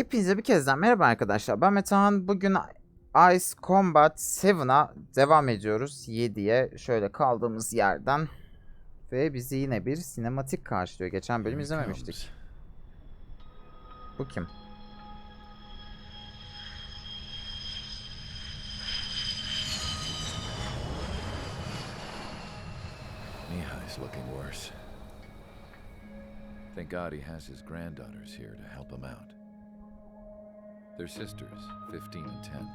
Hepinize bir kez daha merhaba arkadaşlar. Ben Metehan. Bugün Ice Combat 7'a devam ediyoruz. 7'ye şöyle kaldığımız yerden. Ve bizi yine bir sinematik karşılıyor. Geçen bölüm izlememiştik. Bu kim? Mihai's looking worse. Thank God he has his granddaughters here to help him out. They're sisters, 15 and 10.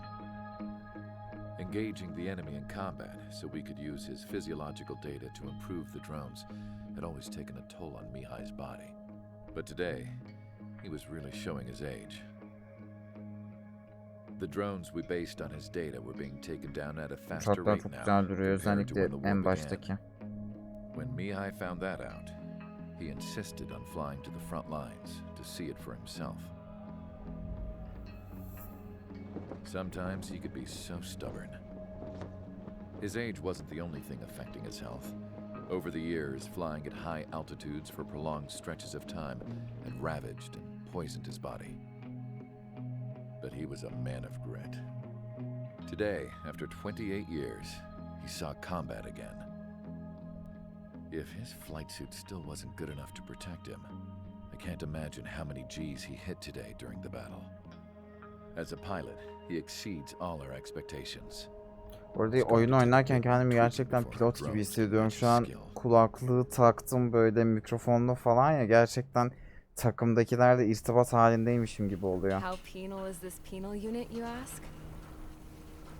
Engaging the enemy in combat so we could use his physiological data to improve the drones had always taken a toll on Mihai's body. But today, he was really showing his age. The drones we based on his data were being taken down at a faster rate çok now güzel duruyor. compared to when Özellikle the war began. When Mihai found that out, he insisted on flying to the front lines to see it for himself. Sometimes he could be so stubborn. His age wasn't the only thing affecting his health. Over the years, flying at high altitudes for prolonged stretches of time had ravaged and poisoned his body. But he was a man of grit. Today, after 28 years, he saw combat again. If his flight suit still wasn't good enough to protect him, I can't imagine how many G's he hit today during the battle. As a pilot, he exceeds all our expectations. Orada oyun oynarken kendimi gerçekten pilot gibi hissediyorum. Şu an kulaklığı taktım böyle mikrofonla falan ya gerçekten takımdakilerle irtibat halindeymişim gibi oluyor. How penal is this penal unit, you ask?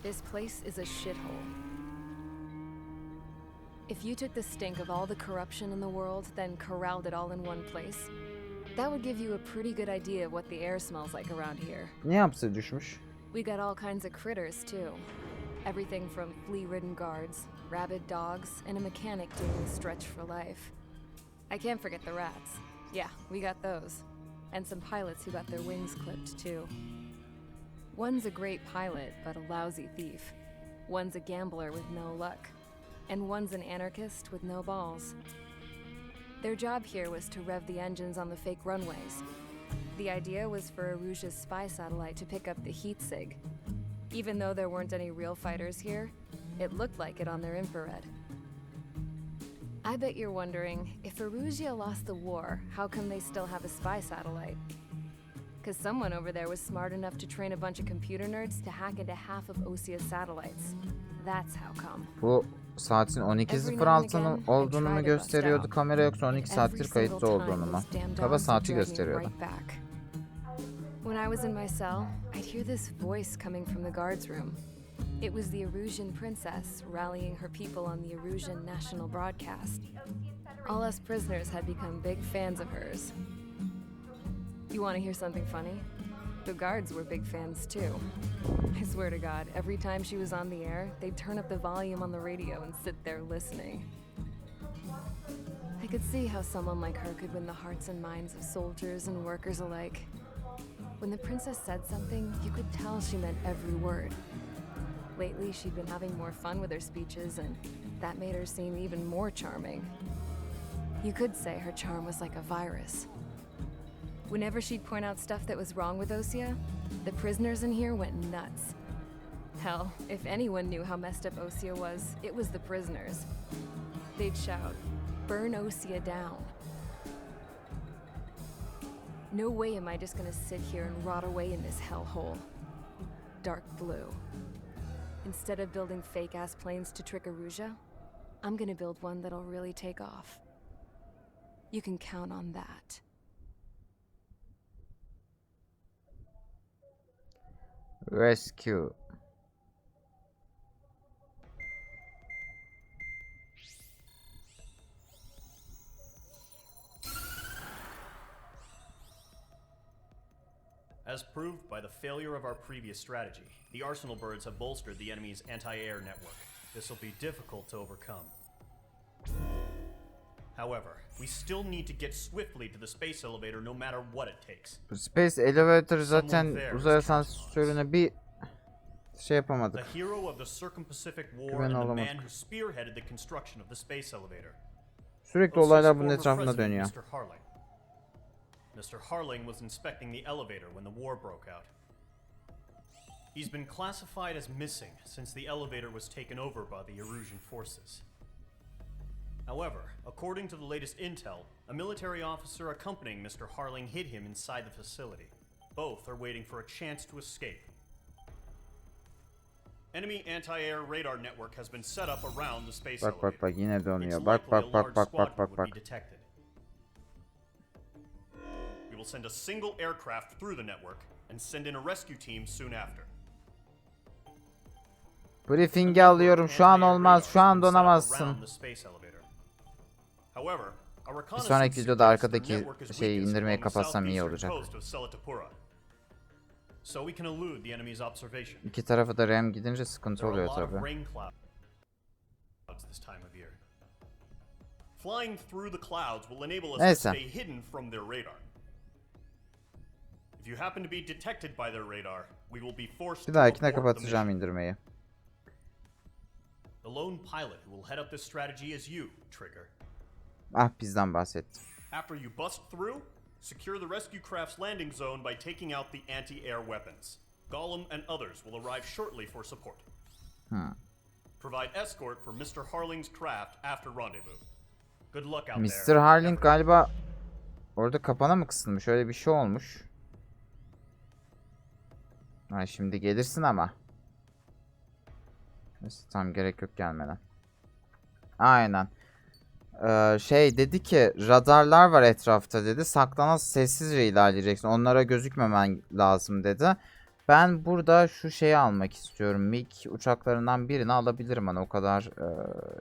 This place is a shithole. If you took the stink of all the corruption in the world, then corralled it all in one place, that would give you a pretty good idea of what the air smells like around here. Niye hapse düşmüş? We got all kinds of critters, too. Everything from flea ridden guards, rabid dogs, and a mechanic doing a stretch for life. I can't forget the rats. Yeah, we got those. And some pilots who got their wings clipped, too. One's a great pilot, but a lousy thief. One's a gambler with no luck. And one's an anarchist with no balls. Their job here was to rev the engines on the fake runways. The idea was for Aruja's spy satellite to pick up the heat sig. Even though there weren't any real fighters here, it looked like it on their infrared. I bet you're wondering if Arusia lost the war, how come they still have a spy satellite? Because someone over there was smart enough to train a bunch of computer nerds to hack into half of Osia's satellites. That's how come. Bu saatin 12.06'nın olduğunu mu gösteriyordu kamera yoksa 12 saattir kayıtlı olduğunu mu? Kaba saati gösteriyordu. When I was in my cell, I'd hear this voice coming from the guards room. It was the Erusian princess rallying her people on the Erusian national broadcast. All us prisoners had become big fans of hers. You want to hear something funny? The guards were big fans too. I swear to God, every time she was on the air, they'd turn up the volume on the radio and sit there listening. I could see how someone like her could win the hearts and minds of soldiers and workers alike. When the princess said something, you could tell she meant every word. Lately, she'd been having more fun with her speeches, and that made her seem even more charming. You could say her charm was like a virus. Whenever she'd point out stuff that was wrong with Osia, the prisoners in here went nuts. Hell, if anyone knew how messed up Osia was, it was the prisoners. They'd shout, Burn Osia down. No way am I just gonna sit here and rot away in this hellhole. Dark blue. Instead of building fake ass planes to trick Aruja, I'm gonna build one that'll really take off. You can count on that. Rescue. As proved by the failure of our previous strategy, the Arsenal birds have bolstered the enemy's anti-air network. This will be difficult to overcome. However, we still need to get swiftly to the space elevator no matter what it takes. Space Elevator zaten uzay asansörüne bir şey The yapamadık. hero of the Circum-Pacific War and the man who spearheaded the construction of the space elevator. Sürekli olaylar bunun etrafında dönüyor. Mr. Harling. Mr. Harling was inspecting the elevator when the war broke out. He's been classified as missing since the elevator was taken over by the Erusian forces. However, according to the latest intel, a military officer accompanying Mr. Harling hid him inside the facility. Both are waiting for a chance to escape. Enemy anti-air radar network has been set up around the space Bak elevator. bak yine. Bak bak a bak bak bak bak would bak. be detected. We will send a single aircraft through the network and send in a rescue team soon after. Briefing'i alıyorum. Şu an olmaz. Şu an donamazsın. Bir reconnaissance sonraki videoda arkadaki şeyi indirmeyi kapatsam iyi olacak. coast of Selatapura. So we can elude the enemy's observation. İki tarafı da RAM gidince sıkıntı oluyor tabi. rain clouds this time of year. Flying through the clouds will enable us Neyse. to stay hidden from their radar. If you happen to be detected by their radar, we will be forced Bir to dahakine abort the kapatacağım mission. indirmeyi. The lone pilot who will head up this strategy is you, Trigger. Ah bizden bahsettim. After you bust through, secure the rescue craft's landing zone by taking out the anti-air weapons. Gollum and others will arrive shortly for support. Provide escort for Mr. Harling's craft after rendezvous. Good luck out Mr. there. Harling galiba orada kapana mı kısılmış? Öyle bir şey olmuş. Ha şimdi gelirsin ama. Neyse tam gerek yok gelmene. Aynen. Şey dedi ki radarlar var etrafta dedi. Saklana sessizce ilerleyeceksin. Onlara gözükmemen lazım dedi. Ben burada şu şeyi almak istiyorum. MiG uçaklarından birini alabilirim. Hani o kadar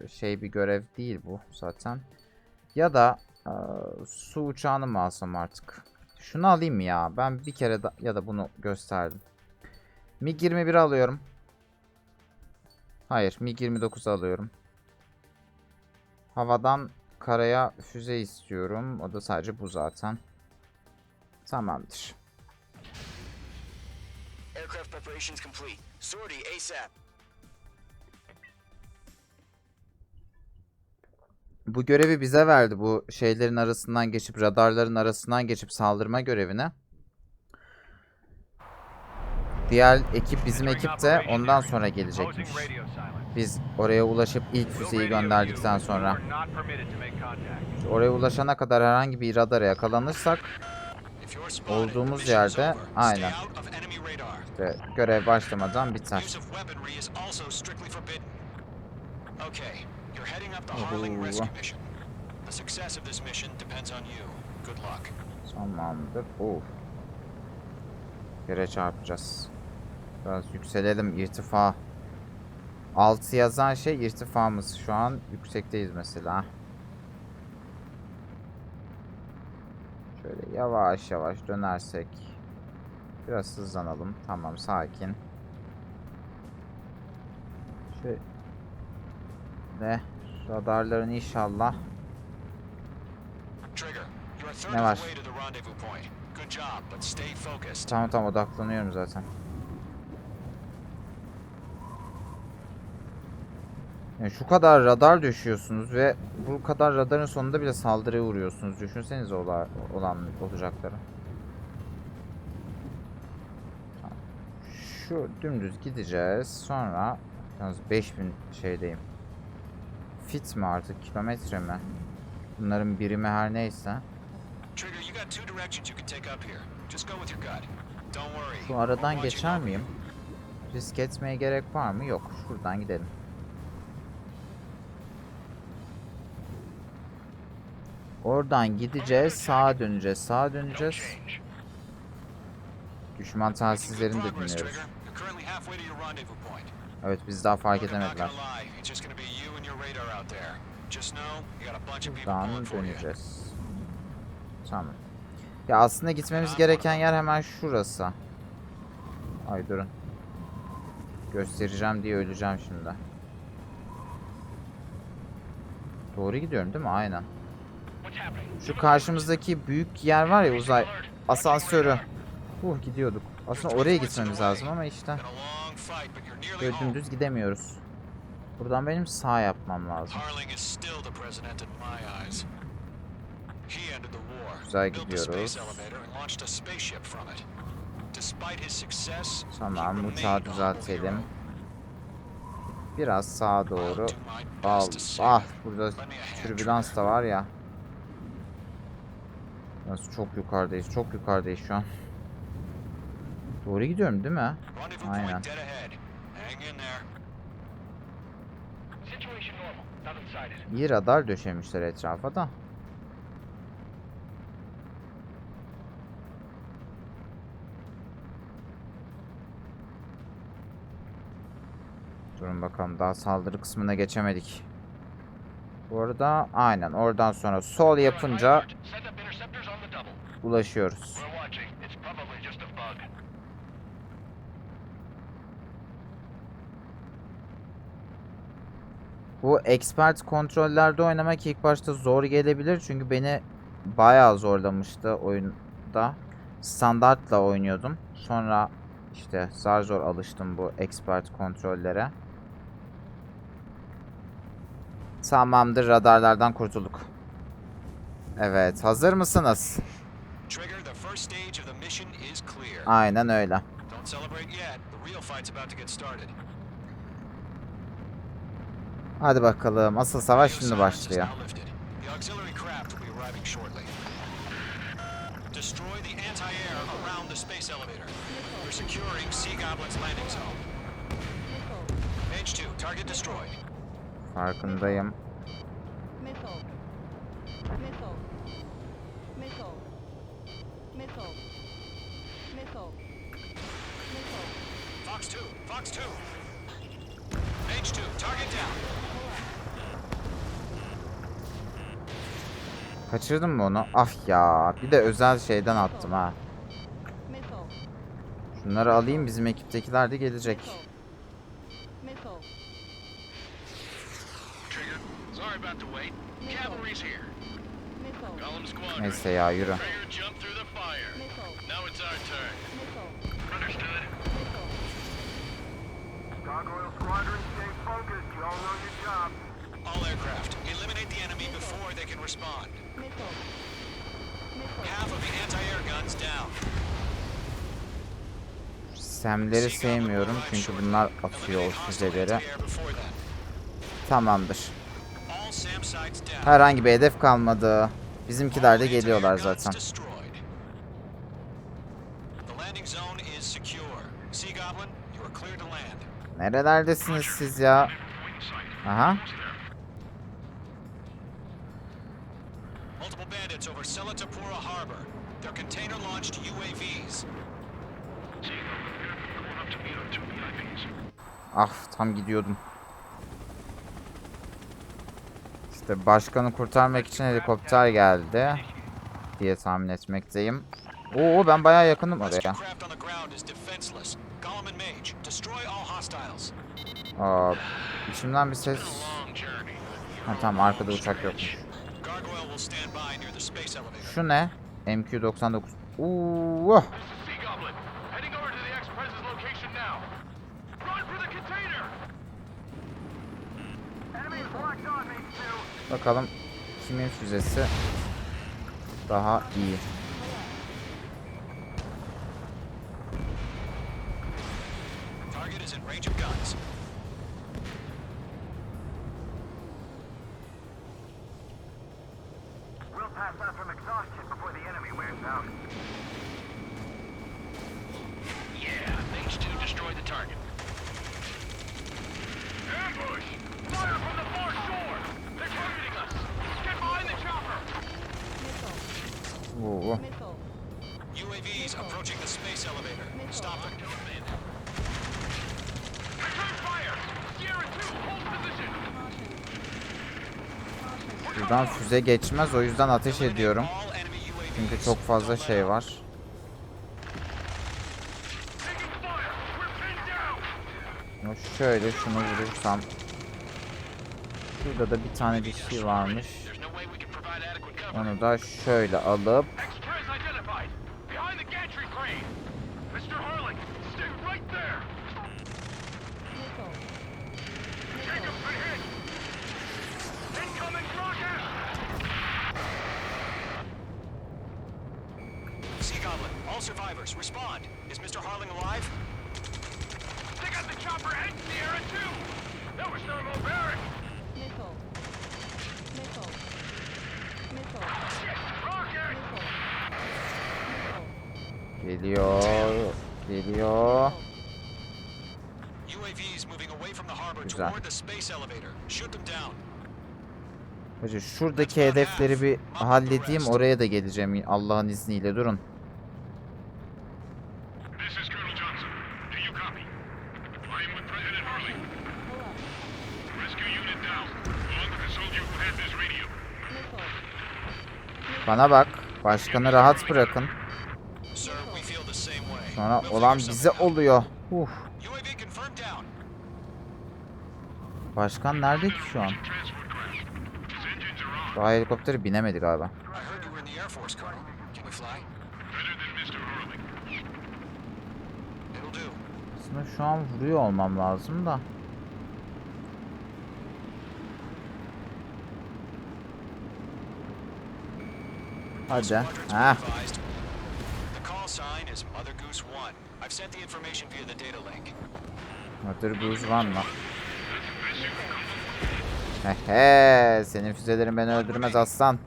şey bir görev değil bu zaten. Ya da su uçağını mı alsam artık? Şunu alayım ya. Ben bir kere da, ya da bunu gösterdim. MiG-21 alıyorum. Hayır, MiG-29 alıyorum. Havadan karaya füze istiyorum. O da sadece bu zaten. Tamamdır. Aircraft preparations complete. Sortie ASAP. Bu görevi bize verdi. Bu şeylerin arasından geçip radarların arasından geçip saldırma görevini. Diğer ekip bizim ekip de ondan sonra gelecekmiş. Biz oraya ulaşıp ilk füzeyi gönderdikten sonra. Oraya ulaşana kadar herhangi bir radara yakalanırsak Olduğumuz yerde, aynen. Ve görev başlamadan biter. The success of. Tamamdır. Uf. Yere çarpacağız. Biraz yükselelim irtifa. 6 yazan şey irtifamız. Şu an yüksekteyiz mesela. Şöyle yavaş yavaş dönersek. Biraz hızlanalım. Tamam sakin. Şöyle. Radarların inşallah Ne var? Tamam tamam odaklanıyorum zaten. Yani şu kadar radar düşüyorsunuz ve bu kadar radarın sonunda bile saldırıya uğruyorsunuz. Düşünsenize ola, olan olacakları. Şu dümdüz gideceğiz. Sonra yalnız 5000 şeydeyim. Fit mi artık kilometre mi? Bunların birimi her neyse. Şu aradan geçer miyim? Risk etmeye gerek var mı? Yok. Şuradan gidelim. Oradan gideceğiz. Sağa döneceğiz. Sağa döneceğiz. Düşman telsizlerini de dinliyoruz. Evet biz daha fark edemediler. Buradan döneceğiz. Tamam. Ya aslında gitmemiz gereken yer hemen şurası. Ay durun. Göstereceğim diye öleceğim şimdi. Doğru gidiyorum değil mi? Aynen. Şu karşımızdaki büyük yer var ya uzay asansörü. Uh gidiyorduk. Aslında oraya gitmemiz lazım ama işte böyle dümdüz gidemiyoruz. Buradan benim sağ yapmam lazım. Güzel gidiyoruz. Tamam uçağı düzeltelim. Biraz sağa doğru. Al. Ah burada türbülans da var ya. Nasıl çok yukarıdayız. Çok yukarıdayız şu an. Doğru gidiyorum değil mi? Aynen. İyi radar döşemişler etrafa da. Durun bakalım daha saldırı kısmına geçemedik. Bu arada aynen oradan sonra sol yapınca Send up interceptors on the double. Ulaşıyoruz. Bu expert kontrollerde oynamak ilk başta zor gelebilir çünkü beni bayağı zorlamıştı oyunda. Standartla oynuyordum. Sonra işte zar zor alıştım bu expert kontrollere. Tamamdır radarlardan kurtulduk. Evet hazır mısınız? Trigger, the first stage of the mission is clear. Aynen öyle. Don't celebrate yet. The real fight's about to get started. Hadi bakalım asıl savaş şimdi başlıyor. now lifted. The auxiliary craft will be arriving shortly. Destroy the anti-air around the space elevator. We're securing Sea Goblin's landing zone. Page 2, target destroyed. Farkındayım. Missile. Missile. Missile. Missile. Missile. Fox 2, Fox 2. Page 2, target down. Kaçırdın mı onu? Ah ya bir de özel şeyden attım ha. Şunları alayım bizim ekiptekiler de gelecek. Sorry about the wait. Cavalry's here. Neyse ya yürü. All aircraft, eliminate the enemy before they can respond. Half of the anti-air guns down. Semleri sevmiyorum çünkü bunlar atıyor füzeleri. Tamamdır. Herhangi bir hedef kalmadı. Bizimkiler de geliyorlar zaten. Nerelerdesiniz siz ya? Aha. Multiple bandits over Selatapura Harbor. They're container-launched UAVs. Going up to meet our two VIPs. Ah tam gidiyordum. İşte başkanı kurtarmak için helikopter geldi diye tahmin etmekteyim. Oo ben bayağı yakınım oraya. Aa, içimden bir ses. Ha tamam arkada uçak elevator. Şu ne? MQ-99. Oo. This is Sea Goblin. Heading over to the Express's location now. Run for the container! Enemies locked on me, two. Bakalım kimin füzesi daha iyi. Buradan füze geçmez o yüzden ateş ediyorum. Çünkü çok fazla şey var. Şöyle şunu vurursam. Şurada da bir tane bir şey varmış. Onu da şöyle alıp Express identified! Behind the gantry crane! Mr. Harlan, stay right there! Missile. Jacob's been hit! Incoming rocket! Troopers, respond. Is Mr. Harling alive? They got the chopper heading Sierra too. That was thermobaric. Nickel. Nickel. Nickel. Rocket. Nickel. Geliyor. Geliyor. UAVs moving away from the harbor Güzel. toward the space elevator. Shoot down. Hacı şuradaki hedefleri bir halledeyim. Oraya da geleceğim Allah'ın izniyle. Durun. Bana bak. Başkanı rahat bırakın. Sonra olan bize oluyor. Uf. Başkan nerede ki şu an? Daha helikopteri binemedi galiba. Aslında şu an vuruyor olmam lazım da. Hadi. Ha. Mother Goose 1. I've Hehe, senin füzelerin beni öldürmez aslan.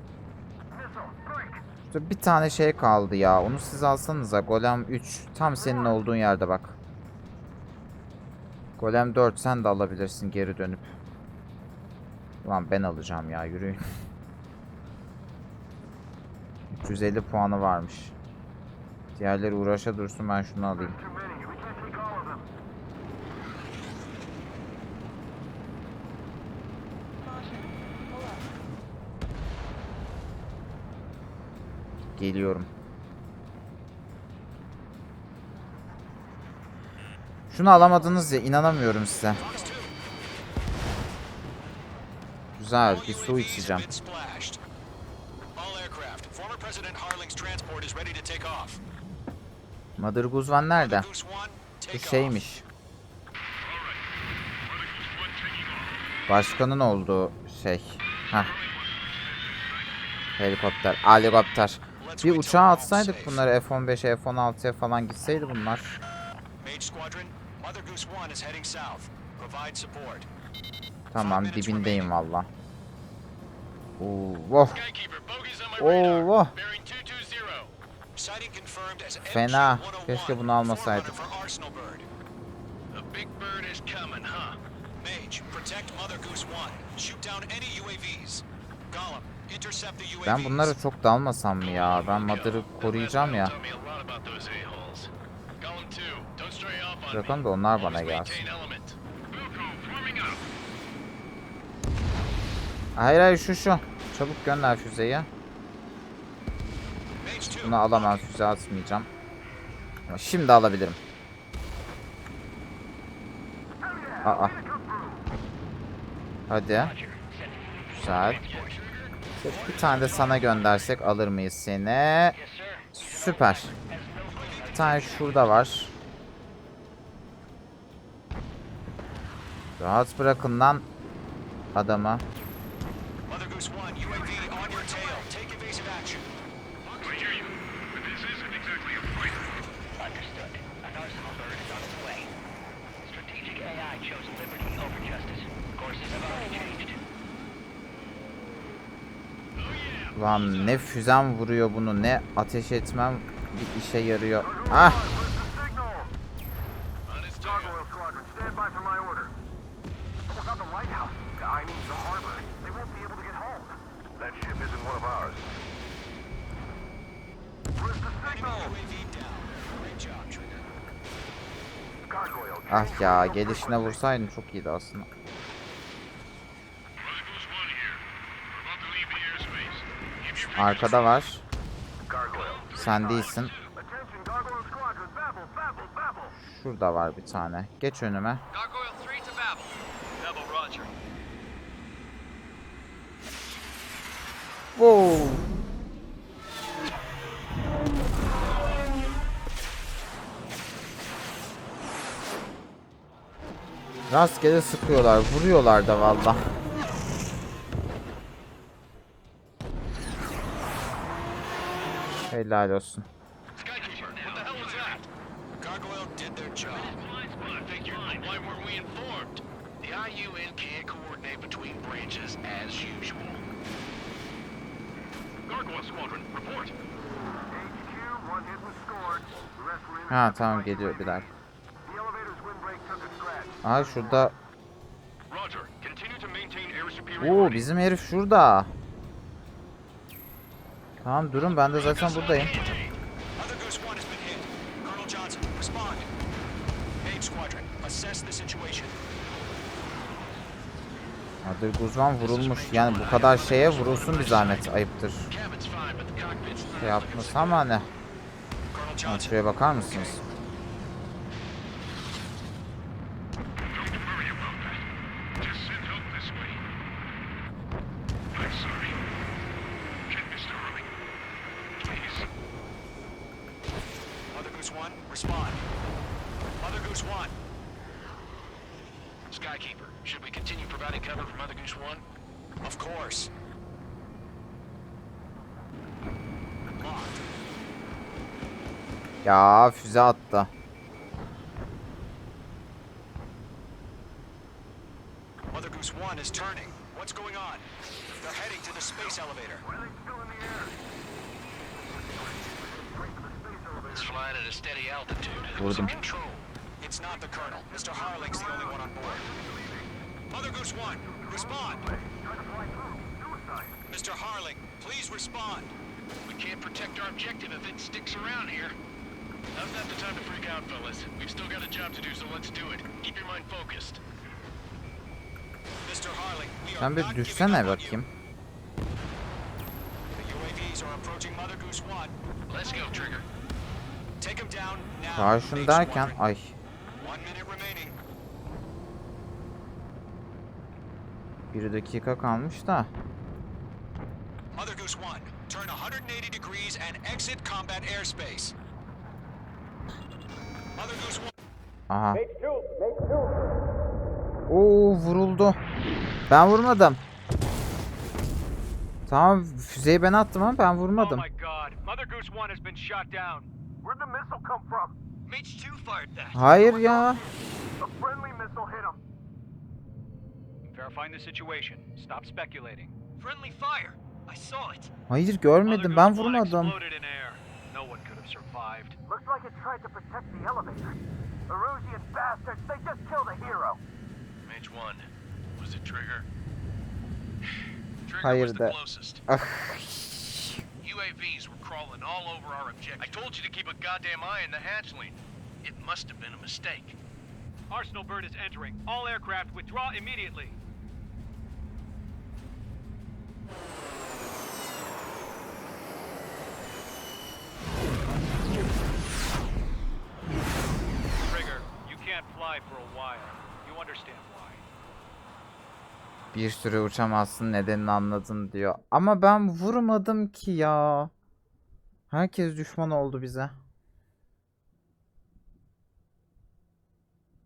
Şurada bir tane şey kaldı ya. Onu siz alsanıza. Golem 3. Tam senin olduğun yerde bak. Golem 4 sen de alabilirsin geri dönüp. Ulan ben alacağım ya yürüyün. 350 puanı varmış. Diğerleri uğraşa dursun ben şunu alayım. Geliyorum. Şunu alamadınız ya inanamıyorum size. Fox 2. Güzel bir su içeceğim. Mother Goose One nerede? Goose 1, Bu şeymiş. Başkanın olduğu şey. Heh. Helikopter. Helikopter. Bir uçağa atsaydık bunları F-15'e F-16'ya falan gitseydi bunlar. Mage Squadron, Mother Goose 1 is heading south. Provide support. Tamam dibindeyim valla. Oo, oh. Oo, oh. Bearing 220. Sighting confirmed as Fena. MQ-101, Keşke bunu almasaydık. Mage, protect Mother Goose 1. Shoot down any UAVs. Gollum. Ben bunlara çok dalmasam mı ya? Ben Mother'ı koruyacağım ya. Told me a lot about those a-holes. Gollum 2, don't stray off on Bırakalım da onlar bana gelsin. Hayır hayır şu şu. Çabuk gönder füzeyi. Mage 2, Bunu alamam füze atmayacağım. Ama şimdi alabilirim. Aa. Hadi. Güzel. Bir tane de sana göndersek alır mıyız seni? Süper. Bir tane şurada var. Rahat bırakın lan adamı. Lan ne füzem vuruyor bunu ne ateş etmem bir işe yarıyor. Ah Signal! Gargoyle Squadron, stand by for my Arkada var. Sen değilsin. Şurada var bir tane. Geç önüme. Gargoyle 3 to Babel. Babel, roger. Wow. Rastgele sıkıyorlar, vuruyorlar da valla. Were in Ha tamam geliyor bir dakika. Aa şurada. Oo bizim herif şurada. Tamam durun ben de zaten buradayım. Mother Goose 1 has been hit. Colonel Johnson, respond. Page Squadron, assess the situation. Adır Guzman vurulmuş. Yani bu kadar şeye vurulsun bir zahmet. Ayıptır. Şey yapması ama ne? Colonel Ha, Johnson, Şuraya bakar mısınız? Skykeeper, should we continue providing cover for Mother Goose 1? Of course. Locked. Ya füze attı. Mother Goose 1 is turning. What's going on? They're heading to the space elevator. Why are still in the air? It's flying at a steady altitude. Vurdum. Control. It's not the Colonel. Mr. Harling's the only one on board. Mother Goose 1, respond. Mr. Harling, please respond. We can't protect our objective if it sticks around here. Now's not the time to freak out, fellas. We've still got a job to do, so let's do it. Keep your mind focused. Mr. Harling, we are Sen bir not giving düşsene up on you. bakayım. The UAVs are bir dakika kalmış da. Mother Goose 1, turn 180 degrees and exit combat airspace. Mother Goose 1. Aha. Oo vuruldu. Ben vurmadım. Tamam füzeyi ben attım ama ben vurmadım. god. Mother Verifying the situation. Stop speculating. Friendly fire. I saw it. Hayır görmedim ben vurmadım. exploded in air. No one could have survived. Looks like it tried to protect the elevator. Erusian bastards, they just killed a hero. Mage 1. Was it Trigger? Trigger Hayır was the da. closest. Ah, UAVs were crawling all over our objective. I told you to keep a goddamn eye on the hatchling. It must have been a mistake. Arsenal bird is entering. All aircraft withdraw immediately. Bir süre uçamazsın nedenini anladın diyor. Ama ben vurmadım ki ya. Herkes düşman oldu bize.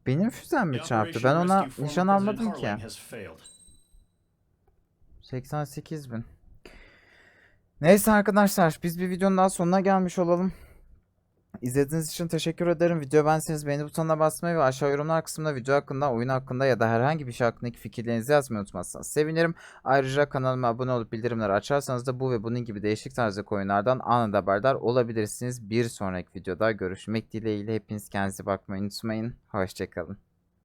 Benim füzem mi çarptı? Ben ona nişan almadım ki. Harling has failed. 88 bin. Neyse arkadaşlar biz bir videonun daha sonuna gelmiş olalım. İzlediğiniz için teşekkür ederim. Video beğendiyseniz beğeni butonuna basmayı ve aşağı yorumlar kısmında video hakkında, oyun hakkında ya da herhangi bir şey hakkındaki fikirlerinizi yazmayı unutmazsanız sevinirim. Ayrıca kanalıma abone olup bildirimleri açarsanız da bu ve bunun gibi değişik tarzdaki oyunlardan anında haberdar olabilirsiniz. Bir sonraki videoda görüşmek dileğiyle hepiniz kendinize bakmayı unutmayın. Hoşçakalın.